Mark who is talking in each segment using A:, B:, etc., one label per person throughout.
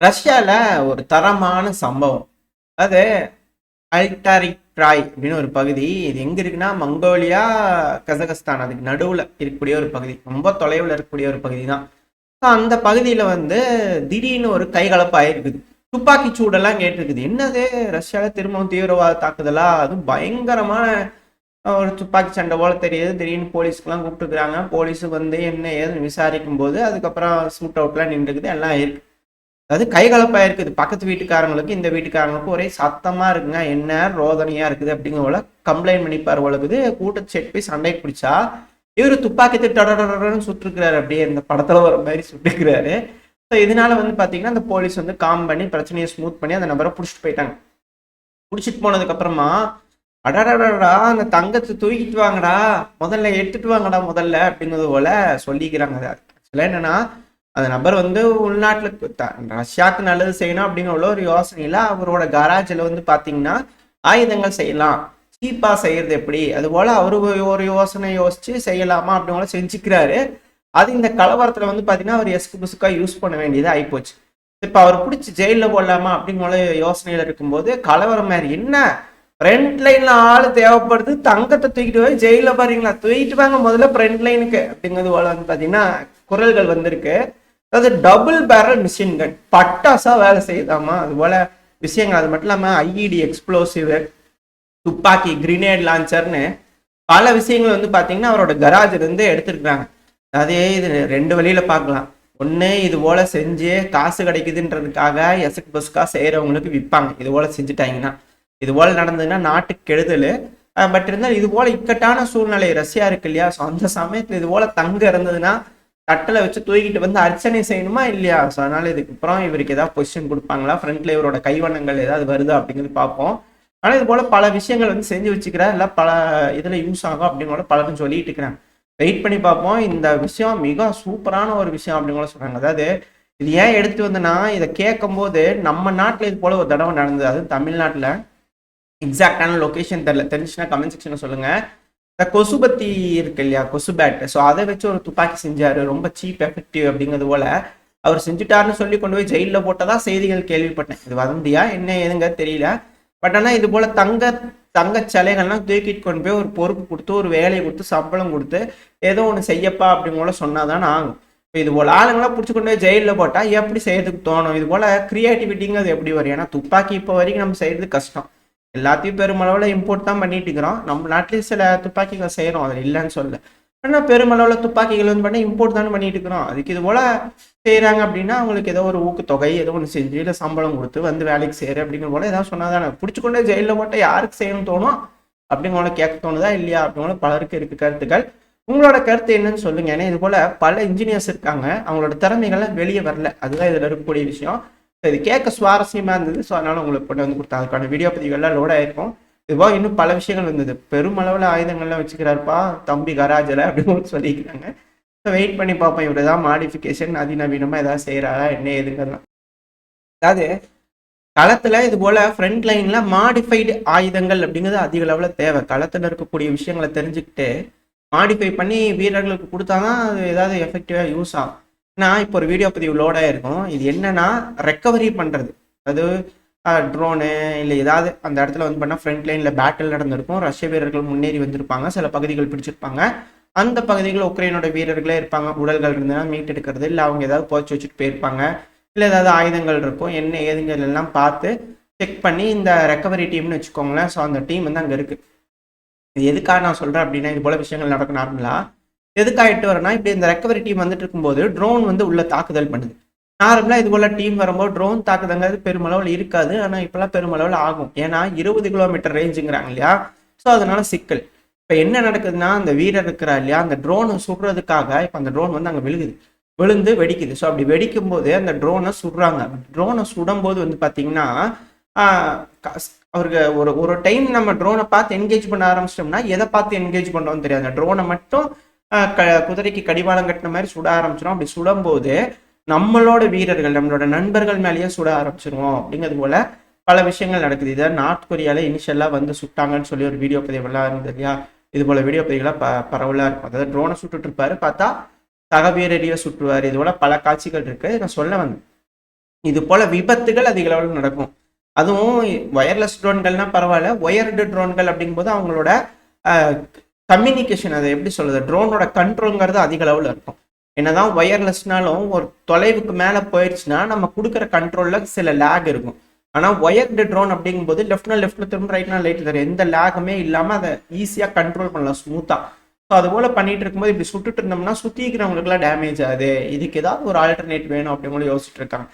A: ரஷ்யாவில் ஒரு தரமான சம்பவம். அது அல்டாரிக் ட்ராய் அப்படின்னு ஒரு பகுதி. இது எங்கே இருக்குன்னா மங்கோலியா கசகஸ்தான். அதுக்கு நடுவில் இருக்கக்கூடிய ஒரு பகுதி. ரொம்ப தொலைவில் இருக்கக்கூடிய ஒரு பகுதி தான் ஸோ அந்த பகுதியில் வந்து திடீர்னு ஒரு கைகலப்பு ஆயிருக்குது துப்பாக்கி சூடெல்லாம் கேட்டிருக்குது. என்னது? ரஷ்யாவில் திரும்பவும் தீவிரவாத தாக்குதலா? அதுவும் பயங்கரமான ஒரு துப்பாக்கி சண்டை போல தெரியுது. திடீர்னு போலீஸ்க்கெலாம் கூப்பிட்டுருக்காங்க போலீஸ் வந்து என்ன ஏதுன்னு விசாரிக்கும் போது அதுக்கப்புறம் ஷூட் அவுட்லாம் நின்றுக்குது. எல்லாம் இருக்குது அதாவது கைகலப்பா இருக்குது. பக்கத்து வீட்டுக்காரங்களுக்கு இந்த வீட்டுக்காரங்களுக்கும் ஒரே சத்தமா இருக்குங்க. என்ன ரோதனையா இருக்குது அப்படிங்கிற போல கம்ப்ளைண்ட் பண்ணிப்பார் போலக்குது கூட்டத்தை செட் போய் சண்டைக்கு பிடிச்சா இவர் துப்பாக்கி டடடடன்னு சுட்டுருக்கிறாரு. அப்படியே இந்த படத்துல வர மாதிரி சுட்டுக்கிறாரு ஸோ இதனால வந்து பாத்தீங்கன்னா அந்த போலீஸ் வந்து காம் பண்ணி பிரச்சனையை ஸ்மூத் பண்ணி அந்த நபரை பிடிச்சிட்டு போயிட்டாங்க. பிடிச்சிட்டு போனதுக்கு அப்புறமா அந்த தங்கத்தை தூக்கிட்டு வாங்கடா. முதல்ல எடுத்துட்டு வாங்கடா முதல்ல அப்படிங்கிறது போல சொல்லிக்கிறாங்க. அது ஆக்சுவலாக என்னன்னா அந்த நபர் வந்து உள்நாட்டில் ரஷ்யாவுக்கு நல்லது செய்யணும் அப்படிங்கிற உள்ள ஒரு யோசனையில அவரோட கராஜில் வந்து பாத்தீங்கன்னா ஆயுதங்கள் செய்யலாம். சீப்பா செய்யறது எப்படி? அது போல ஒரு யோசனை யோசிச்சு செய்யலாமா அப்படிங்கிற செஞ்சுக்கிறாரு. அது இந்த கலவரத்துல வந்து பாத்தீங்கன்னா அவர் எஸ்கு புசுக்கா யூஸ் பண்ண வேண்டியது ஆயிப்போச்சு. இப்ப அவர் பிடிச்சி ஜெயில போடலாமா அப்படிங்கிற யோசனையில இருக்கும்போது கலவரம் மாதிரி என்ன? ஃப்ரண்ட் லைன்ல ஆள் தேவைப்படுது தங்கத்தை தூக்கிட்டு போய் ஜெயில பாருங்களா தூக்கிட்டு வாங்க முதல்ல ஃப்ரண்ட் லைனுக்கு அப்படிங்கிறது போல வந்து பாத்தீங்கன்னா குரல்கள் வந்திருக்கு. அதாவது டபுள் பேரல் மிஷின் கன் பட்டாசாக வேலை செய்யுதாமா அதுபோல் விஷயங்கள் அது மட்டும் இல்லாமல் ஐஇடி எக்ஸ்ப்ளோசிவ் துப்பாக்கி கிரினேட் லான்ச்சர்னு பல விஷயங்கள் வந்து பார்த்தீங்கன்னா அவரோட கராஜ்ல எடுத்துருக்குறாங்க. அதே இது ரெண்டு வழியில் பார்க்கலாம். ஒன்று இது போல் செஞ்சு காசு கிடைக்குதுன்றதுக்காக எசக்கு பஸ்கா செய்கிறவங்களுக்கு விற்பாங்க இது போல் செஞ்சுட்டாங்கன்னா. இது போல் நடந்ததுன்னா நாட்டுக்கு கெடுதல். பட் இருந்தால் இது போல் இக்கட்டான சூழ்நிலை ரஷ்யா இருக்கு இல்லையா? ஸோ அந்த சமயத்தில் இது போல் தங்க இருந்ததுன்னா தட்டில் வச்சு தூக்கிட்டு வந்து அர்ச்சனை செய்யணுமா இல்லையா? ஸோ அதனால் இதுக்கப்புறம் இவருக்கு ஏதாவது பொசிஷன் கொடுப்பாங்களா? ஃப்ரண்ட்ல இவரோட கைவண்ணங்கள் ஏதாவது வருதா அப்படிங்கிறது பார்ப்போம். ஆனால் இது போல் பல விஷயங்கள் வந்து செஞ்சு வச்சுக்கிறார். இல்லை பல இதில் யூஸ் ஆகும் அப்படின்னு கூட பலரும் சொல்லிட்டு இருக்கிறாங்க. வெயிட் பண்ணி பார்ப்போம். இந்த விஷயம் மிக சூப்பரான ஒரு விஷயம் அப்படின்னு கூட சொல்கிறாங்க அதாவது இது ஏன் எடுத்து வந்தேன்னா இதை கேட்கும்போது நம்ம நாட்டில் இது போல் ஒரு தடவை நடந்தது. அது தமிழ்நாட்டில். எக்ஸாக்டான லொக்கேஷன் தெரியல. தெரிஞ்சுன்னா கமெண்ட் செக்ஷனில் சொல்லுங்கள் இந்த கொசுபத்தி இருக்கு இல்லையா? கொசு பேட் ஸோ அதை வச்சு ஒரு துப்பாக்கி செஞ்சாரு. ரொம்ப சீப் எஃபெக்டிவ் அப்படிங்கிறது போல. அவர் செஞ்சுட்டாருன்னு சொல்லி கொண்டு போய் ஜெயிலில் போட்டதா செய்திகள் கேள்விப்பட்டேன். இது வதந்தியா? என்ன ஏதுங்க தெரியல. பட் ஆனால் இது போல தங்க தங்க சிலைகள்லாம் தூக்கிட்டு கொண்டு போய் ஒரு பொறுப்பு கொடுத்து ஒரு வேலையை கொடுத்து சம்பளம் கொடுத்து ஏதோ ஒன்று செய்யப்பா அப்படின்னு போல சொன்னாதான் ஆகும். இப்போ இது போல ஆளுங்களாம் பிடிச்சி கொண்டு போய் ஜெயிலில் போட்டால் எப்படி செய்யறதுக்கு தோணும்? இது போல கிரியேட்டிவிட்டிங்கிறது எப்படி வரும்? ஏன்னா துப்பாக்கி இப்போ வரைக்கும் நம்ம செய்யறது கஷ்டம். எல்லாத்தையும் பெருமளவில் இம்போர்ட் தான் பண்ணிட்டு இருக்கிறோம். நம்ம நாட்டிலே சில துப்பாக்கிகள் செய்கிறோம் அதில் இல்லைன்னு சொல்ல ஆனால் பெருமளவில் துப்பாக்கிகள் வந்து பண்ணி இம்போர்ட் தானே பண்ணிட்டு இருக்கிறோம். அதுக்கு இது போல் செய்கிறாங்க அப்படின்னா அவங்களுக்கு ஏதோ ஒரு ஊக்கத்தொகை ஏதோ ஒன்று செஞ்சு இல்லை சம்பளம் கொடுத்து வந்து வேலைக்கு செய்கிற அப்படிங்கிற போல ஏதாவது சொன்னால் தானே பிடிச்சிக்கொண்டே ஜெயிலில் போட்டால் யாருக்கு செய்யணும்னு தோணும்? அப்படிங்கிற கேட்க தோணுதா இல்லையா? அப்படிங்கிற பலருக்கு இருக்குது கருத்துக்கள். உங்களோட கருத்து என்னன்னு சொல்லுங்க. ஏன்னா இது போல பல இன்ஜினியர்ஸ் இருக்காங்க. அவங்களோட திறமைகள்லாம் வெளியே வரல. அதுதான் இதில் இருக்கக்கூடிய விஷயம். இது கேட்க சுவாரஸ்யமாக இருந்தது. ஸோ அதனால் உங்களுக்கு கொண்டு வந்து கொடுத்தா அதுக்கான வீடியோ பதிவுகள்லாம் லோட் ஆயிருக்கும். இதுவாக இன்னும் பல விஷயங்கள் வந்தது பெருமளவில் ஆயுதங்கள்லாம் வச்சுக்கிறாருப்பா. தம்பி கராஜில் அப்படின்னு சொல்லிக்கிறாங்க ஸோ வெயிட் பண்ணி பார்ப்போம். இவர் ஏதாவது மாடிஃபிகேஷன் அதிநவீனமாக ஏதாவது செய்கிறாரா என்ன ஏதுங்கலாம் அதாவது களத்தில் இது போல் ஃப்ரண்ட் லைனில் மாடிஃபைடு ஆயுதங்கள் அப்படிங்கிறது அதிக அளவில் தேவை. களத்தில் இருக்கக்கூடிய விஷயங்களை தெரிஞ்சுக்கிட்டு மாடிஃபை பண்ணி வீரர்களுக்கு கொடுத்தாதான் அது ஏதாவது எஃபெக்டிவாக யூஸ் ஆகும். நான் இப்போ ஒரு வீடியோ பதிவு லோடாக இருக்கும் இது என்னன்னா ரெக்கவரி பண்ணுறது அது ட்ரோனு இல்லை ஏதாவது அந்த இடத்துல வந்து பண்ணால் ஃப்ரண்ட் லைனில் பேட்டில் நடந்திருக்கும். ரஷ்ய வீரர்கள் முன்னேறி வந்திருப்பாங்க. சில பகுதிகள் பிடிச்சிருப்பாங்க. அந்த பகுதிகளில் உக்ரைனோட வீரர்களே இருப்பாங்க. உடல்கள் இருந்ததுன்னா மீட் எடுக்கிறது இல்லை அவங்க ஏதாவது போச்சு வச்சுட்டு போயிருப்பாங்க. இல்லை ஏதாவது ஆயுதங்கள் இருக்கும். என்ன ஏதுங்கள் எல்லாம் பார்த்து செக் பண்ணி இந்த ரெக்கவரி டீம்னு வச்சுக்கோங்களேன். ஸோ அந்த டீம் வந்து அங்கே இருக்குது இது எதுக்காக நான் சொல்கிறேன் அப்படின்னா இது போல விஷயங்கள் நடக்கும் நார்மலாக எதுக்காகிட்டு வரேன்னா இப்படி இந்த ரெக்கவரி டீம் வந்துட்டு இருக்கும்போது ட்ரோன் வந்து உள்ள தாக்குதல் பண்ணுது. நார்மலாக இது போல டீம் வரும்போது ட்ரோன் தாக்குதங்கிறது பெருமளவில் இருக்காது. ஆனால் இப்போல்லாம் பெருமளவில் ஆகும். ஏன்னா இருபது கிலோமீட்டர் ரேஞ்சுங்கிறாங்க இல்லையா? ஸோ அதனால சிக்கல். இப்போ என்ன நடக்குதுன்னா அந்த வீரர் இருக்கிறா இல்லையா? அந்த ட்ரோனை சுடுறதுக்காக இப்போ அந்த ட்ரோன் வந்து அங்கே விழுகுது. விழுந்து வெடிக்குது. ஸோ அப்படி வெடிக்கும் போது அந்த ட்ரோனை சுடுறாங்க. ட்ரோனை சுடும்போது வந்து பார்த்தீங்கன்னா அவருக்கு ஒரு ஒரு டைம் நம்ம ட்ரோனை பார்த்து என்கேஜ் பண்ண ஆரம்பிச்சிட்டோம்னா எதை பார்த்து என்கேஜ் பண்ணுறோம்னு தெரியாது. அந்த ட்ரோனை மட்டும் க குதிரைக்கு கடிவாளம் கட்டின மாதிரி சுட ஆரம்பிச்சிடும் அப்படி சுடும்போது நம்மளோட வீரர்கள் நம்மளோட நண்பர்கள் மேலேயே சுட ஆரம்பிச்சிருவோம். அப்படிங்கிறது போல பல விஷயங்கள் நடக்குது. இதை நார்த் கொரியால இனிஷியலாக வந்து சுட்டாங்கன்னு சொல்லி ஒரு வீடியோ பதிவெல்லாம் இருந்தது இல்லையா? இது போல வீடியோ பதிவுகளாக ப பரவலாக இருக்கும். அதாவது ட்ரோனை சுட்டுட்டு இருப்பாரு பார்த்தா தகவீரடியை சுற்றுவார் இது போல பல காட்சிகள் இருக்கு. நான் சொல்ல வந்தேன். இது போல விபத்துகள் அதிக அளவில் நடக்கும். அதுவும் ஒயர்லெஸ் ட்ரோன்கள்னா பரவாயில்ல. ஒயர்டு ட்ரோன்கள் அப்படிங்கும்போது அவங்களோட கம்யூனிகேஷன் அதை எப்படி சொல்றது? ட்ரோனோட கண்ட்ரோல்ங்கிறது அதிக அளவில் இருக்கும். என்னதான் ஒயர்லெஸ்னாலும் ஒரு தொலைவுக்கு மேலே போயிடுச்சுன்னா நம்ம கொடுக்குற கண்ட்ரோலில் சில லேக் இருக்கும். ஆனால் ஒயர்டு ட்ரோன் அப்படிங்கும்போது லெஃப்ட்னா லெஃப்ட்டில் திரும்ப ரைட்னா லைட் தர எந்த லேகுமே இல்லாமல் அதை ஈஸியாக கண்ட்ரோல் பண்ணலாம் ஸ்மூத்தாக ஸோ அது போல் பண்ணிட்டு இருக்கும்போது இப்படி சுட்டுட்டு இருந்தோம்னா சுற்றி இருக்கிறவங்களுக்குலாம் டேமேஜ் ஆகுது. இதுக்கு ஏதாவது ஒரு ஆல்டர்னேட் வேணும் அப்படின்னு யோசிச்சுட்டு இருக்காங்க.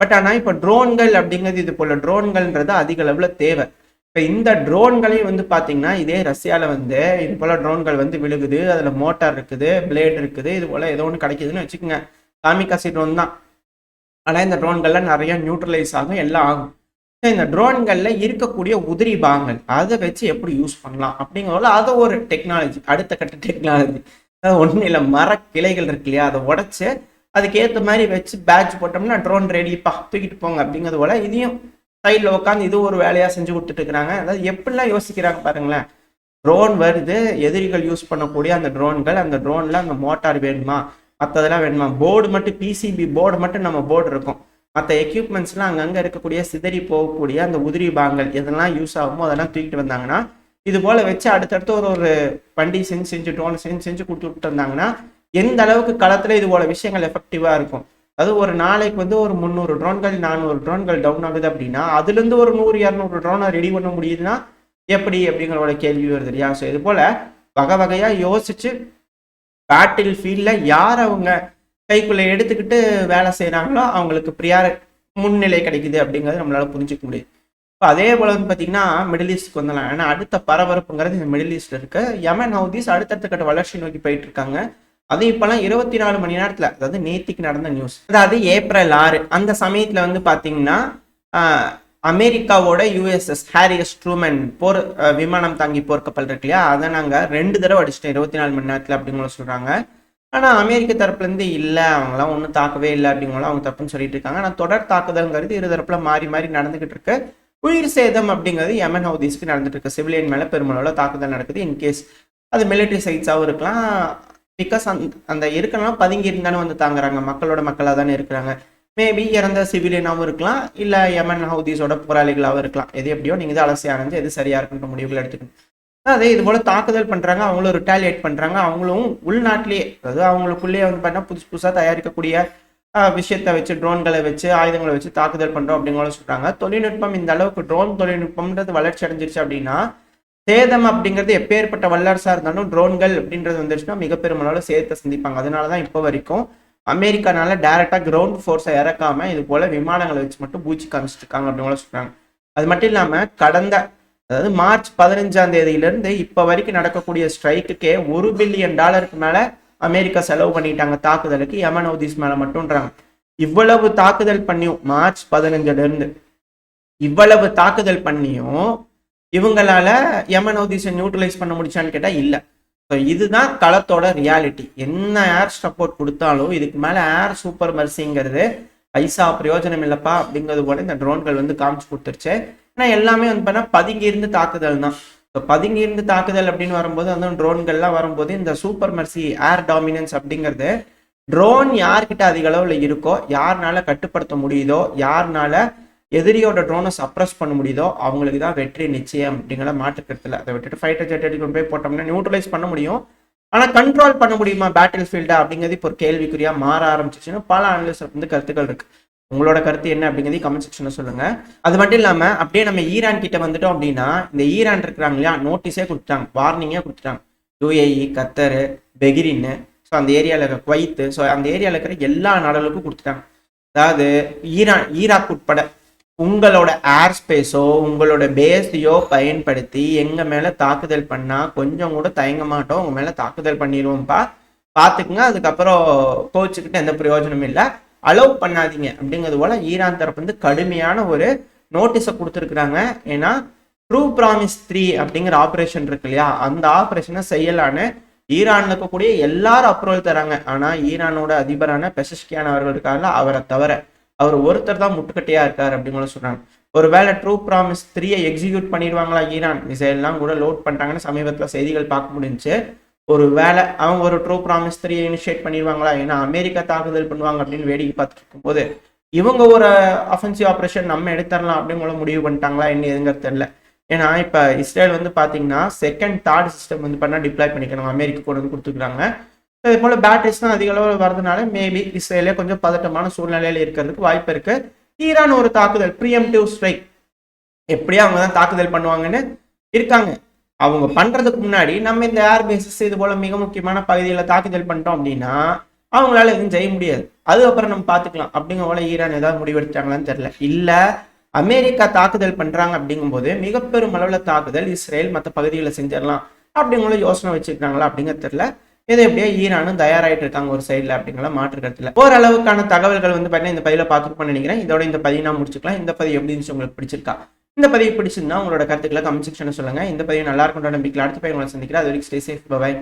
A: பட் ஆனால் இப்போ ட்ரோன்கள் அப்படிங்கிறது இது போல் ட்ரோன்கள்ன்றது அதிக அளவில் தேவை. இப்போ இந்த ட்ரோன்களையும் வந்து பார்த்தீங்கன்னா இதே ரஷ்யாவில் வந்து இது போல் ட்ரோன்கள் வந்து விழுகுது. அதில் மோட்டார் இருக்குது பிளேட் இருக்குது. இது போல் ஏதோ ஒன்று கிடைக்குதுன்னு வச்சுக்கோங்க. காமிகாசி ட்ரோன் தான். ஆனால் இந்த ட்ரோன்கள்லாம் நிறைய நியூட்ரலைஸ் ஆகும் எல்லாம் ஆகும். இந்த ட்ரோன்களில் இருக்கக்கூடிய உதிரி பாகங்கள் அதை வச்சு எப்படி யூஸ் பண்ணலாம்? அப்படிங்கிறதுல அது ஒரு டெக்னாலஜி அடுத்த கட்ட டெக்னாலஜி அது ஒன்றும் இல்லை மர கிளைகள் இருக்கு இல்லையா? அதை உடச்சி அதுக்கேற்ற மாதிரி வச்சு பேட்ச் போட்டோம்னா ட்ரோன் ரெடிப்பா தூக்கிட்டு போங்க அப்படிங்கிறது போல இதையும் சைடில் உட்காந்து இது ஒரு வேலையாக செஞ்சு கொடுத்துட்டு இருக்கிறாங்க அதாவது எப்படிலாம் யோசிக்கிறாங்க பாருங்களேன். ட்ரோன் வருது எதிரிகள் யூஸ் பண்ணக்கூடிய அந்த ட்ரோன்கள் அந்த ட்ரோனில் அந்த மோட்டார் வேணுமா? மற்றதெல்லாம் வேணுமா? போர்டு மட்டும் பிசிபி போர்டு மட்டும் நம்ம போர்டு இருக்கும். மற்ற எக்யூப்மெண்ட்ஸ்லாம் அங்கங்கே இருக்கக்கூடிய சிதறி போகக்கூடிய அந்த உதிரி பாங்கல் எதெல்லாம் யூஸ் ஆகுமோ அதெல்லாம் தூக்கிட்டு வந்தாங்கன்னா இது போல் வச்சு அடுத்தடுத்து ஒரு ஒரு வண்டி செஞ்சு செஞ்சு ட்ரோன் செஞ்சு செஞ்சு கொடுத்துட்டு வந்தாங்கன்னா எந்த அளவுக்கு களத்தில் இது போல் விஷயங்கள் எஃபெக்டிவாக இருக்கும். அது ஒரு நாளைக்கு வந்து ஒரு முந்நூறு ட்ரோன்கள் நானூறு ட்ரோன்கள் டவுன் ஆகுது அப்படின்னா அதுலேருந்து ஒரு நூறு இரநூறு ட்ரோனை ரெடி பண்ண முடியுதுன்னா எப்படி அப்படிங்கிறோட கேள்வி வருது இல்லையா? ஸோ இது போல் வகை வகையாக யோசிச்சு பேட்டில் ஃபீல்டில் யார் அவங்க கைக்குள்ளே எடுத்துக்கிட்டு வேலை செய்கிறாங்களோ அவங்களுக்கு ப்ரியார முன்னிலை கிடைக்குது அப்படிங்கிறது நம்மளால் புரிஞ்சிக்க முடியுது. இப்போ அதே போல் வந்து பார்த்தீங்கன்னா மிடில் ஈஸ்ட்க்கு வந்துடலாம் ஏன்னா அடுத்த பரபரப்புங்கிறது இந்த மிடில் ஈஸ்டில் இருக்குது யமன் ஹவுதீஸ் அடுத்தடுத்த கட்ட வளர்ச்சி நோக்கி போயிட்டு இருக்காங்க. அதுவும் இப்போலாம் இருபத்தி நாலு மணி நேரத்தில் அதாவது நேத்திக்கு நடந்த நியூஸ் அதாவது ஏப்ரல் ஆறு அந்த சமயத்தில் வந்து பார்த்தீங்கன்னா அமெரிக்காவோட யூஎஸ்எஸ் ஹாரியஸ் ட்ரூமன் போர் விமானம் தாங்கி போர்க்கப்பல் இருக்கு இல்லையா? அதை நாங்கள் ரெண்டு தடவை அடிச்சிட்டோம் இருபத்தி நாலு மணி நேரத்தில் அப்படிங்கிற சொல்கிறாங்க ஆனால் அமெரிக்க தரப்புலேருந்து இல்லை அவங்களாம் ஒன்றும் தாக்கவே இல்லை அப்படிங்கலாம் அவங்க தப்புன்னு சொல்லிட்டு இருக்காங்க. ஆனால் தொடர் தாக்குதல்ங்கிறது இரு தரப்பில் மாறி மாறி நடந்துகிட்டு இருக்கு. உயிர் சேதம் அப்படிங்கிறது எமன் ஹவுதீஸ்க்கு நடந்துட்டு இருக்கு. சிவிலியன் மேலே பெருமளவில் தாக்குதல் நடக்குது. இன்கேஸ் அது மிலிட்ரி சைட்ஸாகவும் இருக்கலாம். பிகாஸ் அந்த அந்த இருக்கலாம் பதுங்கி இருந்தாலும் வந்து தாங்குறாங்க. மக்களோட மக்களாக தானே இருக்கிறாங்க. மேபி இறந்த சிவிலியனாகவும் இருக்கலாம். இல்லை யமன் ஹவுதீஸோட போராளிகளாகவும் இருக்கலாம். எது எப்படியோ நீங்கள் தான் அலசி அணைஞ்சு எது சரியாக இருக்குன்ற முடிவுகள் எடுத்துக்கணும். அதே இது போல் தாக்குதல் பண்றாங்க. அவங்களும் ரிட்டாலியேட் பண்றாங்க. அவங்களும் உள்நாட்டிலேயே அதாவது அவங்களுக்குள்ளேயே வந்து பார்த்தீங்கன்னா புதுசு புதுசாக தயாரிக்கக்கூடிய விஷயத்தை வச்சு ட்ரோன்களை வச்சு ஆயுதங்களை வச்சு தாக்குதல் பண்றோம் அப்படிங்கிற சொல்கிறாங்க தொழில்நுட்பம் இந்த அளவுக்கு ட்ரோன் தொழில்நுட்பம்ன்றது வளர்ச்சி அடைஞ்சிருச்சு அப்படின்னா சேதம் அப்படிங்கிறது எப்பேற்பட்ட வல்லரசாக இருந்தாலும் ட்ரோன்கள் அப்படின்றது வந்துச்சுன்னா மிக பெருமளவில் சேதத்தை சந்திப்பாங்க. அதனால தான் இப்போ வரைக்கும் அமெரிக்கானால டேரெக்டாக கிரவுண்ட் ஃபோர்ஸை இறக்காம இது போல விமானங்களை வச்சு மட்டும் பூச்சி காமிச்சிருக்காங்க அப்படின்னு சொல்றாங்க. அது மட்டும் இல்லாமல் கடந்த அதாவது மார்ச் பதினஞ்சாம் தேதியிலிருந்து இப்போ வரைக்கும் நடக்கக்கூடிய ஸ்ட்ரைக்குக்கே ஒரு பில்லியன் டாலருக்கு மேலே அமெரிக்கா செலவு பண்ணிட்டாங்க தாக்குதலுக்கு. யமன் ஹவுதிஸ் மேலே மட்டும்ன்றாங்க. இவ்வளவு தாக்குதல் பண்ணியும் மார்ச் பதினஞ்சுலேருந்து இவ்வளவு தாக்குதல் பண்ணியும் இவங்களால யமன் ஹவுதிஸை நியூட்ரலைஸ் பண்ண முடிச்சான்னு கேட்டால் இல்லை. ஸோ இதுதான் களத்தோட ரியாலிட்டி என்ன ஏர் சப்போர்ட் கொடுத்தாலும் இதுக்கு மேலே ஏர் சூப்பர் மர்சிங்கிறது பைசா பிரயோஜனம் இல்லைப்பா அப்படிங்கிறது போல இந்த ட்ரோன்கள் வந்து காமிச்சு கொடுத்துருச்சு. ஏன்னா எல்லாமே வந்து பார்த்தா பதுங்கி இருந்து தாக்குதல் தான். இப்போ பதுங்கி இருந்து தாக்குதல் அப்படின்னு வரும்போது அந்த ட்ரோன்கள்லாம் வரும்போது இந்த சூப்பர் மர்சி ஏர் டாமினன்ஸ் அப்படிங்கிறது ட்ரோன் யார்கிட்ட அதிக அளவில் இருக்கோ யாருனால கட்டுப்படுத்த முடியுதோ யாருனால எதிரியோட ட்ரோனை சப்ரஸ் பண்ண முடியுதோ அவங்களுக்கு தான் வெற்றி நிச்சயம் அப்படிங்கிற மாற்றுக்கிறதுல அதை விட்டுட்டு ஃபைட்டர் ஜெட் எடுத்து கொண்டு போய் போட்டோம்னா நியூட்ரலைஸ் பண்ண முடியும். ஆனால் கண்ட்ரோல் பண்ண முடியுமா பேட்டில் ஃபீல்டா அப்படிங்கிறது இப்போ ஒரு கேள்விக்குறியா மாற ஆரம்பிச்சிச்சுன்னு பல அனலிஸ்ட் வந்து கருத்துக்கள் இருக்கு. உங்களோட கருத்து என்ன அப்படிங்கிறது கமெண்ட் செக்ஷனில் சொல்லுங்க. அது மட்டும் இல்லாமல் அப்படியே நம்ம ஈரான் கிட்ட வந்துட்டோம் அப்படின்னா இந்த ஈரான் இருக்கிறாங்க இல்லையா நோட்டீஸே கொடுத்துட்டாங்க வார்னிங்கே கொடுத்துட்டாங்க. யூஏஇ கத்தரு பெகிரின்னு ஸோ அந்த ஏரியாவில் இருக்கிற குவைத்து ஸோ அந்த ஏரியாவில் இருக்கிற எல்லா நாடுகளுக்கும் கொடுத்துட்டாங்க. அதாவது ஈரான் ஈராக் உட்பட உங்களோட ஏர் ஸ்பேஸோ உங்களோட பேஸையோ பயன்படுத்தி எங்கள் மேலே தாக்குதல் பண்ணால் கொஞ்சம் கூட தயங்க மாட்டோம். உங்கள் மேலே தாக்குதல் பண்ணிடுவோம்ப்பா பார்த்துக்குங்க அதுக்கப்புறம் கோச்சுக்கிட்டு எந்த பிரயோஜனமும் இல்லை. அலோவ் பண்ணாதீங்க. அப்படிங்கிறது போல் ஈரான் தரப்பு வந்து கடுமையான ஒரு நோட்டீஸை கொடுத்துருக்குறாங்க. ஏன்னா ட்ரூ ப்ராமிஸ் த்ரீ அப்படிங்கிற ஆப்ரேஷன் இருக்கு இல்லையா? அந்த ஆப்ரேஷனை செய்யலான்னு ஈரானில் இருக்கக்கூடிய எல்லாரும் அப்ரூவல் தராங்க. ஆனால் ஈரானோட அதிபரான பெசஸ்கியான் அவர்கள் இருக்காங்க அவரை தவிர. அவர் ஒருத்தர் தான் முட்டுக்கட்டையா இருக்கார் அப்படின்னு சொல்றாங்க. ஒருவேளை ட்ரூ ப்ராமிஸ் த்ரீயை எக்ஸிக்யூட் பண்ணிடுவாங்களா ஈரான்? மிசைல்லாம் கூட லோட் பண்ணிட்டாங்கன்னு சமீபத்தில் செய்திகள் பார்க்க முடிஞ்சு ஒரு வேலை அவங்க ஒரு ட்ரூ ப்ராமிஸ் த்ரீயை இனிஷியேட் பண்ணிடுவாங்களா? ஏன்னா அமெரிக்கா தாக்குதல் பண்ணுவாங்க அப்படின்னு வேடிக்கை பார்த்துட்டு இருக்கும்போது இவங்க ஒரு அஃபென்சிவ் ஆப்ரேஷன் நம்ம எடுத்துடலாம் அப்படிங்கிற முடிவு பண்ணிட்டாங்களா என்ன எதுங்கிறது தெரியல. ஏன்னா இப்போ இஸ்ரேல் வந்து பார்த்தீங்கன்னா செகண்ட் தேர்ட் சிஸ்டம் வந்து பண்ணால் டிப்ளாய் பண்ணிக்கணும். அமெரிக்கா கூட வந்து கொடுத்துருக்காங்க. இதே போல் பேட்டரிஸ் தான் அதிக அளவில் வரதுனால மேபி இஸ்ரேலே கொஞ்சம் பதட்டமான சூழ்நிலையில் இருக்கிறதுக்கு வாய்ப்பு இருக்கு. ஈரான் ஒரு தாக்குதல் ப்ரியம்டிவ் ஸ்ட்ரைக் எப்படியும் அவங்க தான் தாக்குதல் பண்ணுவாங்கன்னு இருக்காங்க. அவங்க பண்றதுக்கு முன்னாடி நம்ம இந்த ஏர் பேசஸ் இது போல மிக முக்கியமான பகுதியில் தாக்குதல் பண்ணிட்டோம் அப்படின்னா அவங்களால எதுவும் செய்ய முடியாது. அதுக்கப்புறம் நம்ம பார்த்துக்கலாம் அப்படிங்கிற போல ஈரான் ஏதாவது முடிவெடுத்தாங்களான்னு தெரியல. இல்ல அமெரிக்கா தாக்குதல் பண்றாங்க அப்படிங்கும்போது மிக பெரும் அளவில் தாக்குதல் இஸ்ரேல் மற்ற பகுதிகளை செஞ்சிடலாம் அப்படிங்கிற யோசனை வச்சிருக்காங்களா அப்படிங்கிறது தெரியல. இது எப்படியோ ஈரானும் தயாராயிட்டு இருக்காங்க ஒரு சைடில் அப்படிங்கிற மாற்று கருத்துல. ஓரளவுக்கான தகவல்கள் வந்து பார்த்தீங்கன்னா இந்த பதிவில் பார்த்துருப்போம்னு நினைக்கிறேன். இதோட இந்த பதிவு நான் முடிச்சுக்கலாம். இந்த பதிவு எப்படி உங்களுக்கு பிடிச்சிருக்கா? இந்த பதிவு பிடிச்சிருந்தா உங்களோட கருத்துக்களை கமெண்ட் செக்ஷனில் சொல்லுங்க. இந்த பதிவு நல்லா இருக்கும் நம்பிக்கை அடுத்த பதிவு உங்களை சந்திக்கிறேன். அது வரைக்கும் ஸ்டே சேஃப் பாய்